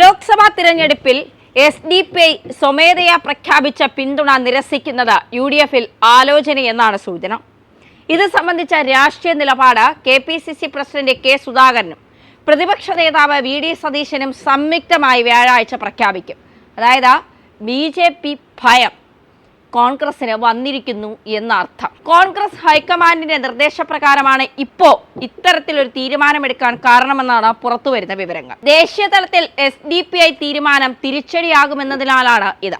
ലോക്സഭാ തിരഞ്ഞെടുപ്പിൽ S D P I സ്വമേധയാ പ്രഖ്യാപിച്ച പിന്തുണ നിരസിക്കുന്നത് യു ഡി എഫിൽ ആലോചനയെന്നാണ് സൂചന. ഇത് സംബന്ധിച്ച രാഷ്ട്രീയ നിലപാട് K P C C president K സുധാകരനും പ്രതിപക്ഷ നേതാവ് വി ഡി സതീശനും സംയുക്തമായി വ്യാഴാഴ്ച പ്രഖ്യാപിക്കും. അതായത് ബി ജെ പി ഭയം കോൺഗ്രസിന് വന്നിരിക്കുന്നു എന്നർത്ഥം. കോൺഗ്രസ് ഹൈക്കമാൻഡിന്റെ നിർദ്ദേശപ്രകാരമാണ് ഇപ്പോ ഇത്തരത്തിലൊരു തീരുമാനമെടുക്കാൻ കാരണമെന്നാണ് പുറത്തുവരുന്ന വിവരങ്ങൾ. ദേശീയ തലത്തിൽ എസ് ഡി പി ഐ തീരുമാനം തിരിച്ചടിയാകുമെന്നതിനാലാണ് ഇത്.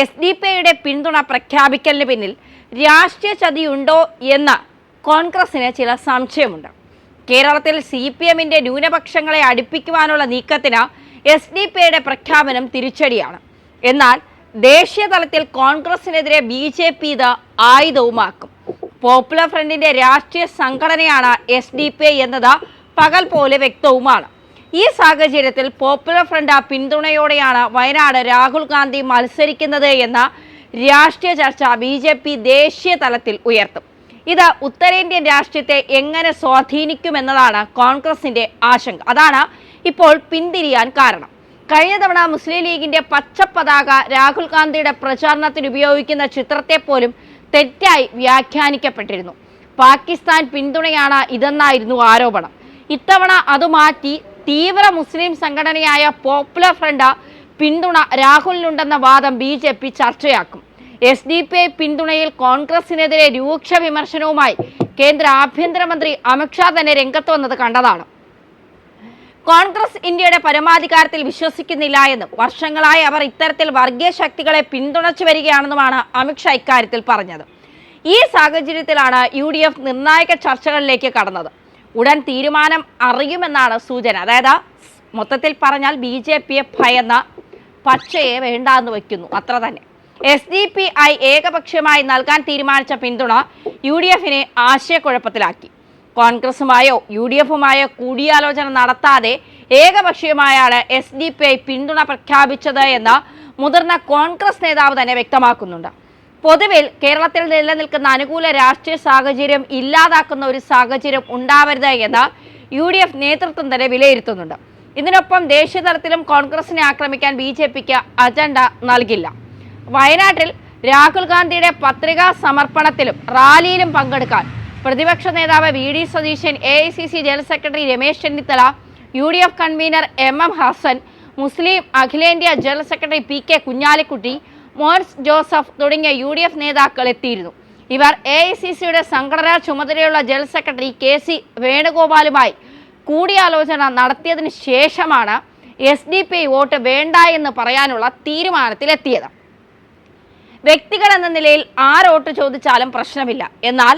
എസ് ഡി പി ഐയുടെ പിന്തുണ പ്രഖ്യാപിക്കലിന് പിന്നിൽ രാഷ്ട്രീയ ചതിയുണ്ടോ എന്ന് കോൺഗ്രസിന് ചില സംശയമുണ്ട്. കേരളത്തിൽ സി പി എമ്മിന്റെ ന്യൂനപക്ഷങ്ങളെ അടുപ്പിക്കുവാനുള്ള നീക്കത്തിന് എസ് ഡി പി ഐയുടെ പ്രഖ്യാപനം തിരിച്ചടിയാണ്. എന്നാൽ ദേശീയ തലത്തിൽ കോൺഗ്രസിനെതിരെ ബി ജെ പി ഇത് ആയുധവുമാക്കും. പോപ്പുലർ ഫ്രണ്ടിന്റെ രാഷ്ട്രീയ സംഘടനയാണ് എസ് ഡി പി ഐ എന്നത് പകൽ പോലെ വ്യക്തവുമാണ്. ഈ സാഹചര്യത്തിൽ പോപ്പുലർ ഫ്രണ്ട് പിന്തുണയോടെയാണ് വയനാട് രാഹുൽ ഗാന്ധി മത്സരിക്കുന്നത് എന്ന രാഷ്ട്രീയ ചർച്ച ബി ജെ പി ദേശീയ തലത്തിൽ ഉയർത്തും. ഇത് ഉത്തരേന്ത്യൻ രാഷ്ട്രീയത്തെ എങ്ങനെ സ്വാധീനിക്കുമെന്നതാണ് കോൺഗ്രസിന്റെ ആശങ്ക. അതാണ് ഇപ്പോൾ പിന്തിരിയാൻ കാരണം. കഴിഞ്ഞ തവണ മുസ്ലിം ലീഗിന്റെ പതാക രാഹുൽ ഗാന്ധിയുടെ പ്രചാരണത്തിന് ഉപയോഗിക്കുന്ന ചിത്രത്തെ പോലും തെറ്റായി വ്യാഖ്യാനിക്കപ്പെട്ടിരുന്നു. പാകിസ്ഥാൻ പിന്തുണയാണ് ഇതെന്നായിരുന്നു ആരോപണം. ഇത്തവണ അത് മാറ്റി തീവ്ര മുസ്ലിം സംഘടനയായ പോപ്പുലർ ഫ്രണ്ട് പിന്തുണ രാഹുലിനുണ്ടെന്ന വാദം ബി ജെ പി ചർച്ചയാക്കും. എസ് ഡി പി ഐ പിന്തുണയിൽ കോൺഗ്രസിനെതിരെ രൂക്ഷ വിമർശനവുമായി കേന്ദ്ര ആഭ്യന്തരമന്ത്രി അമിത്ഷാ തന്നെ രംഗത്ത് വന്നത് കണ്ടതാണ്. കോൺഗ്രസ് ഇന്ത്യയുടെ പരമാധികാരത്തിൽ വിശ്വസിക്കുന്നില്ല എന്നും വർഷങ്ങളായി അവർ ഇത്തരത്തിൽ വർഗീയ ശക്തികളെ പിന്തുണച്ചു വരികയാണെന്നുമാണ് അമിത്ഷാ ഇക്കാര്യത്തിൽ പറഞ്ഞത്. ഈ സാഹചര്യത്തിലാണ് യു ഡി എഫ് നിർണായക ചർച്ചകളിലേക്ക് കടന്നത്. ഉടൻ തീരുമാനം അറിയുമെന്നാണ് സൂചന. അതായത് മൊത്തത്തിൽ പറഞ്ഞാൽ ബി ജെ പിയെ ഭയന്ന പച്ചയെ വേണ്ടാന്ന് വയ്ക്കുന്നു. അത്ര തന്നെ. എസ് ഡി പി ഐ ഏകപക്ഷീയമായി നൽകാൻ തീരുമാനിച്ച പിന്തുണ യു ഡി എഫിനെ ആശയക്കുഴപ്പത്തിലാക്കി. കോൺഗ്രസുമായോ യു ഡി എഫുമായോ കൂടിയാലോചന നടത്താതെ ഏകപക്ഷീയമായാണ് എസ് ഡി പി ഐ പിന്തുണ പ്രഖ്യാപിച്ചത് എന്ന് മുതിർന്ന കോൺഗ്രസ് നേതാവ് തന്നെ വ്യക്തമാക്കുന്നുണ്ട്. പൊതുവിൽ കേരളത്തിൽ നിലനിൽക്കുന്ന അനുകൂല രാഷ്ട്രീയ സാഹചര്യം ഇല്ലാതാക്കുന്ന ഒരു സാഹചര്യം ഉണ്ടാവരുത് എന്ന് യു ഡി എഫ് നേതൃത്വം തന്നെ വിലയിരുത്തുന്നുണ്ട്. ഇതിനൊപ്പം ദേശീയ തലത്തിലും കോൺഗ്രസിനെ ആക്രമിക്കാൻ ബി ജെ പിക്ക് അജണ്ട നൽകില്ല. വയനാട്ടിൽ രാഹുൽ ഗാന്ധിയുടെ പത്രികാ സമർപ്പണത്തിലും റാലിയിലും പങ്കെടുക്കാൻ പ്രതിപക്ഷ നേതാവ് V D Satheesan A I C C general secretary Ramesh Chennithala U D F convener M M Hassan മുസ്ലിം അഖിലേന്ത്യാ general secretary P K Kunhalikutty Mons Joseph തുടങ്ങിയ യു ഡി എഫ് നേതാക്കൾ എത്തിയിരുന്നു. ഇവർ എ ഐ സി സിയുടെ സംഘടനാ ചുമതലയുള്ള general secretary K C വേണുഗോപാലുമായി കൂടിയാലോചന നടത്തിയതിന് ശേഷമാണ് എസ് ഡി പി വോട്ട് വേണ്ട എന്ന് പറയാനുള്ള തീരുമാനത്തിലെത്തിയത്. വ്യക്തികൾ എന്ന നിലയിൽ ആരോട്ട് ചോദിച്ചാലും പ്രശ്നമില്ല. എന്നാൽ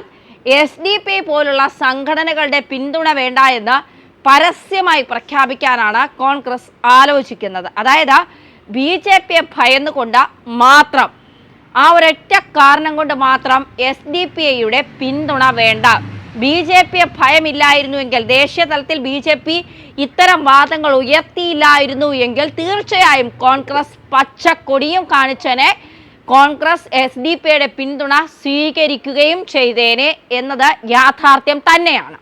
എസ് ഡി പി പോലുള്ള സംഘടനകളുടെ പിന്തുണ വേണ്ട എന്ന് പരസ്യമായി പ്രഖ്യാപിക്കാനാണ് കോൺഗ്രസ് ആലോചിക്കുന്നത്. അതായത് ബി ജെ പിയെ ഭയന്നുകൊണ്ട് മാത്രം ആ ഒരൊറ്റ കാരണം കൊണ്ട് മാത്രം എസ് ഡി പി ഐയുടെ പിന്തുണ വേണ്ട. ബി ജെ പിയെ ഭയമില്ലായിരുന്നുവെങ്കിൽ ദേശീയ തലത്തിൽ ബി ജെ പി ഇത്തരം വാദങ്ങൾ ഉയർത്തിയില്ലായിരുന്നു എങ്കിൽ തീർച്ചയായും കോൺഗ്രസ് പച്ചക്കൊടിയും കാണിച്ചനെ കോൺഗ്രസ് എസ് ഡി പിയുടെ പിന്തുണ സ്വീകരിക്കുകയും ചെയ്തേനെ എന്നത് യാഥാർത്ഥ്യം തന്നെയാണ്.